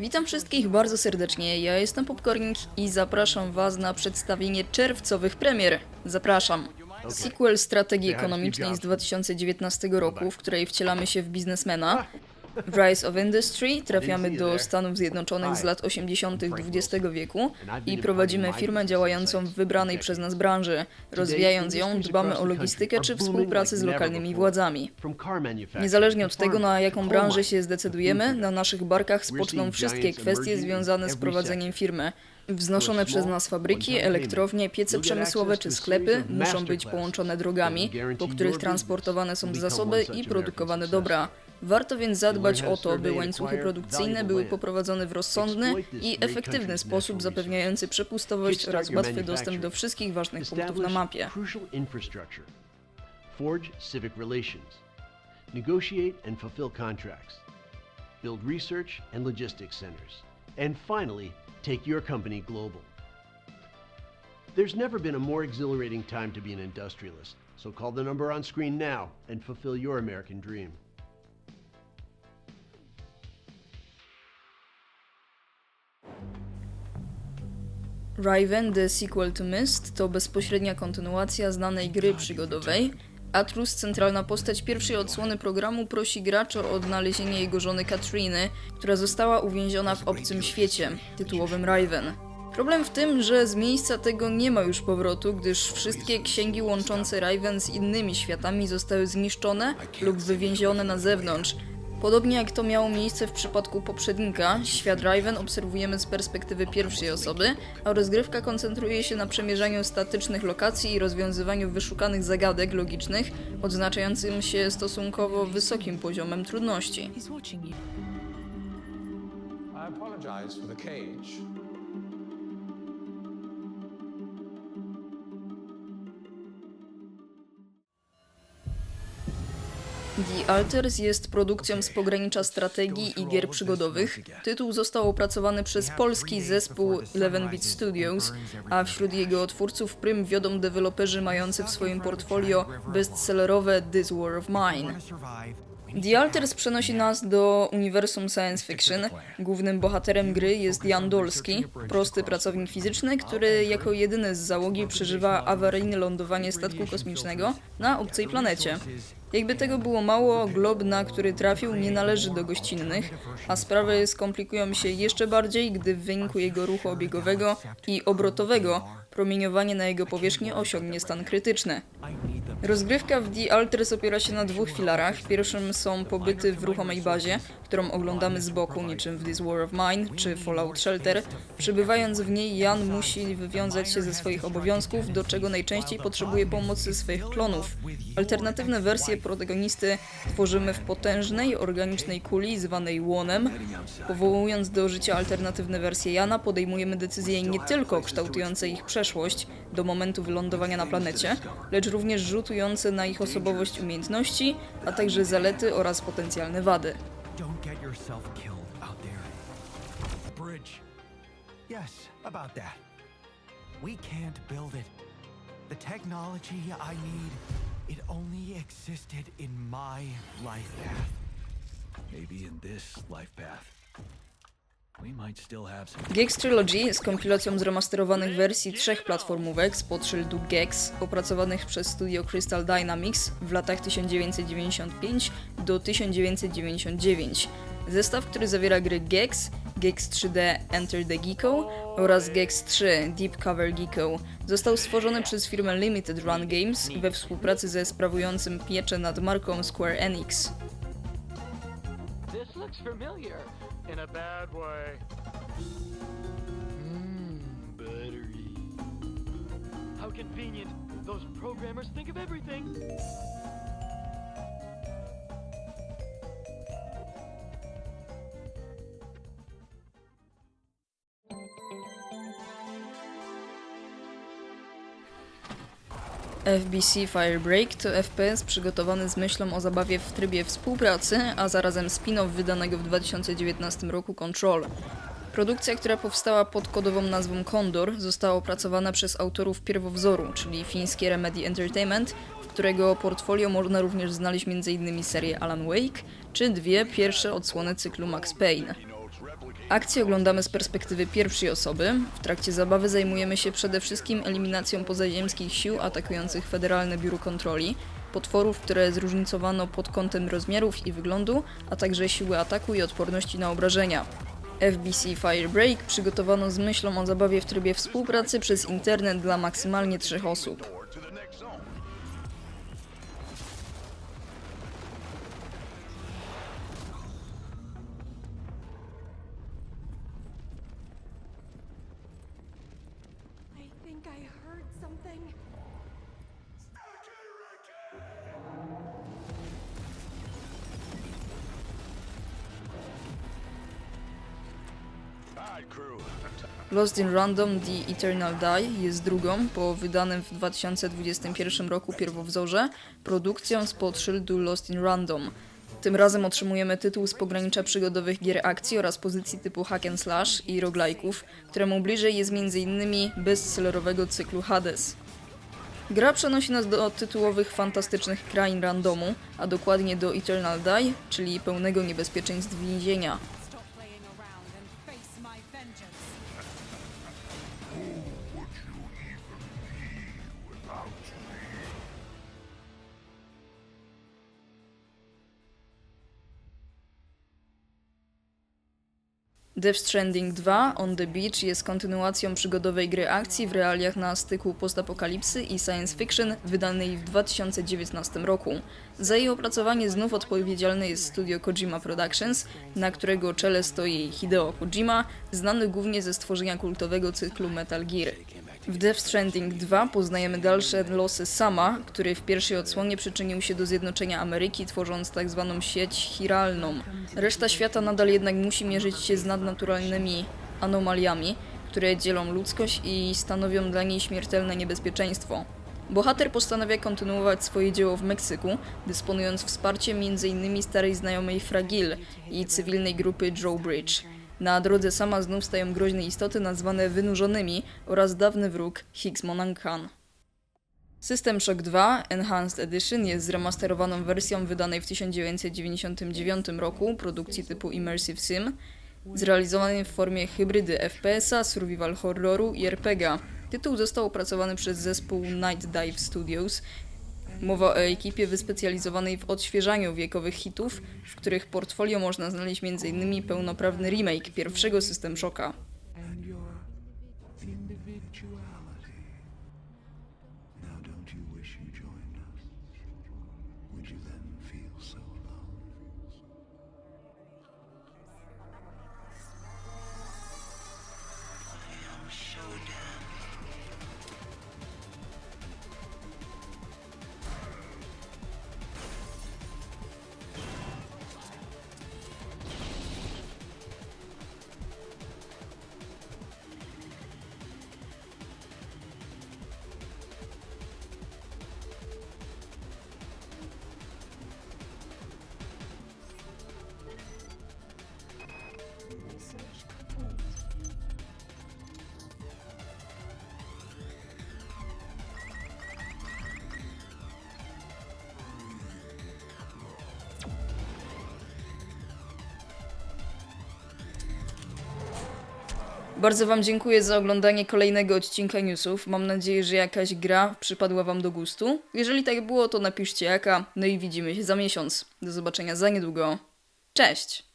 Witam wszystkich bardzo serdecznie, ja jestem Popcornik i zapraszam Was na przedstawienie czerwcowych premier. Zapraszam. Sequel strategii ekonomicznej z 2019 roku, w której wcielamy się w biznesmena. Rise of Industry, trafiamy do Stanów Zjednoczonych z lat 80. XX wieku i prowadzimy firmę działającą w wybranej przez nas branży. Rozwijając ją, dbamy o logistykę czy współpracę z lokalnymi władzami. Niezależnie od tego, na jaką branżę się zdecydujemy, na naszych barkach spoczną wszystkie kwestie związane z prowadzeniem firmy. Wznoszone przez nas fabryki, elektrownie, piece przemysłowe czy sklepy muszą być połączone drogami, po których transportowane są zasoby i produkowane dobra. Warto więc zadbać o to, by łańcuchy produkcyjne były poprowadzone w rozsądny i efektywny sposób zapewniający przepustowość oraz łatwy dostęp do wszystkich ważnych punktów na mapie. Forge civic relations. Negotiate and fulfill contracts. Build research and logistics centers. And finally, take your company global. There's never been a more exhilarating time to be an industrialist. So call the number on screen now and fulfill your American dream. Riven The Sequel to Myst to bezpośrednia kontynuacja znanej gry przygodowej. Atrus, centralna postać pierwszej odsłony programu, prosi graczy o odnalezienie jego żony Katriny, która została uwięziona w obcym świecie, tytułowym Riven. Problem w tym, że z miejsca tego nie ma już powrotu, gdyż wszystkie księgi łączące Riven z innymi światami zostały zniszczone lub wywięzione na zewnątrz, Podobnie jak to miało miejsce w przypadku poprzednika, świat Riven obserwujemy z perspektywy pierwszej osoby, a rozgrywka koncentruje się na przemierzaniu statycznych lokacji i rozwiązywaniu wyszukanych zagadek logicznych, odznaczającym się stosunkowo wysokim poziomem trudności. I apologize for the cage. The Alters jest produkcją z pogranicza strategii i gier przygodowych. Tytuł został opracowany przez polski zespół 11-Bit Studios, a wśród jego twórców prym wiodą deweloperzy mający w swoim portfolio bestsellerowe This War of Mine. The Alters przenosi nas do uniwersum science fiction. Głównym bohaterem gry jest Jan Dolski, prosty pracownik fizyczny, który jako jedyny z załogi przeżywa awaryjne lądowanie statku kosmicznego na obcej planecie. Jakby tego było mało, glob, na który trafił, nie należy do gościnnych, a sprawy skomplikują się jeszcze bardziej, gdy w wyniku jego ruchu obiegowego i obrotowego promieniowanie na jego powierzchni osiągnie stan krytyczny. Rozgrywka w The Alters opiera się na dwóch filarach. Pierwszym są pobyty w ruchomej bazie, którą oglądamy z boku, niczym w This War of Mine czy Fallout Shelter. Przybywając w niej, Jan musi wywiązać się ze swoich obowiązków, do czego najczęściej potrzebuje pomocy swoich klonów. Alternatywne wersje protagonisty tworzymy w potężnej, organicznej kuli zwanej łonem. Powołując do życia alternatywne wersje Jana, podejmujemy decyzje nie tylko kształtujące ich przeszłość do momentu wylądowania na planecie, lecz również rzutujące na ich osobowość umiejętności, a także zalety oraz potencjalne wady. Don't get yourself killed out there. Bridge. Yes, about that. We can't build it. The technology I need, it only existed in my life path. Maybe in this life path. Gex Trilogy z kompilacją zremasterowanych wersji trzech platformówek spod szyldu Gex, opracowanych przez studio Crystal Dynamics w latach 1995 do 1999. Zestaw, który zawiera gry Gex, Gex 3D Enter the Geeko oraz Gex 3 Deep Cover Geeko, został stworzony przez firmę Limited Run Games we współpracy ze sprawującym pieczę nad marką Square Enix. This looks familiar in a bad way. Mmm, buttery. How convenient. Those programmers think of everything. FBC Firebreak to FPS przygotowany z myślą o zabawie w trybie współpracy, a zarazem spin-off wydanego w 2019 roku Control. Produkcja, która powstała pod kodową nazwą Condor, została opracowana przez autorów pierwowzoru, czyli fińskie Remedy Entertainment, w którego portfolio można również znaleźć m.in. serię Alan Wake, czy dwie pierwsze odsłony cyklu Max Payne. Akcję oglądamy z perspektywy pierwszej osoby. W trakcie zabawy zajmujemy się przede wszystkim eliminacją pozaziemskich sił atakujących Federalne Biuro Kontroli, potworów, które zróżnicowano pod kątem rozmiarów i wyglądu, a także siły ataku i odporności na obrażenia. FBC Firebreak przygotowano z myślą o zabawie w trybie współpracy przez internet dla maksymalnie trzech osób. Lost in Random The Eternal Die jest drugą, po wydanym w 2021 roku pierwowzorze, produkcją spod szyldu Lost in Random. Tym razem otrzymujemy tytuł z pogranicza przygodowych gier akcji oraz pozycji typu hack and slash i roguelike'ów, któremu bliżej jest m.in. bestsellerowego cyklu Hades. Gra przenosi nas do tytułowych fantastycznych krain randomu, a dokładnie do Eternal Die, czyli pełnego niebezpieczeństw więzienia. Death Stranding 2 On the Beach jest kontynuacją przygodowej gry akcji w realiach na styku postapokalipsy i science fiction wydanej w 2019 roku. Za jej opracowanie znów odpowiedzialne jest studio Kojima Productions, na którego czele stoi Hideo Kojima, znany głównie ze stworzenia kultowego cyklu Metal Gear. W Death Stranding 2 poznajemy dalsze losy Sama, który w pierwszej odsłonie przyczynił się do zjednoczenia Ameryki, tworząc tak zwaną sieć chiralną. Reszta świata nadal jednak musi mierzyć się z nadnaturalnymi anomaliami, które dzielą ludzkość i stanowią dla niej śmiertelne niebezpieczeństwo. Bohater postanawia kontynuować swoje dzieło w Meksyku, dysponując wsparciem m.in. starej znajomej Fragil i cywilnej grupy Drawbridge. Na drodze sama znów stają groźne istoty nazwane wynurzonymi oraz dawny wróg Higgs Monankan. System Shock 2 Enhanced Edition jest zremasterowaną wersją wydanej w 1999 roku produkcji typu Immersive Sim, zrealizowanej w formie hybrydy FPS-a, survival horroru i RPGa. Tytuł został opracowany przez zespół Night Dive Studios. Mowa o ekipie wyspecjalizowanej w odświeżaniu wiekowych hitów, w których portfolio można znaleźć m.in. pełnoprawny remake pierwszego System Shocka. Bardzo Wam dziękuję za oglądanie kolejnego odcinka newsów. Mam nadzieję, że jakaś gra przypadła Wam do gustu. Jeżeli tak było, to napiszcie jaka. No i widzimy się za miesiąc. Do zobaczenia za niedługo. Cześć!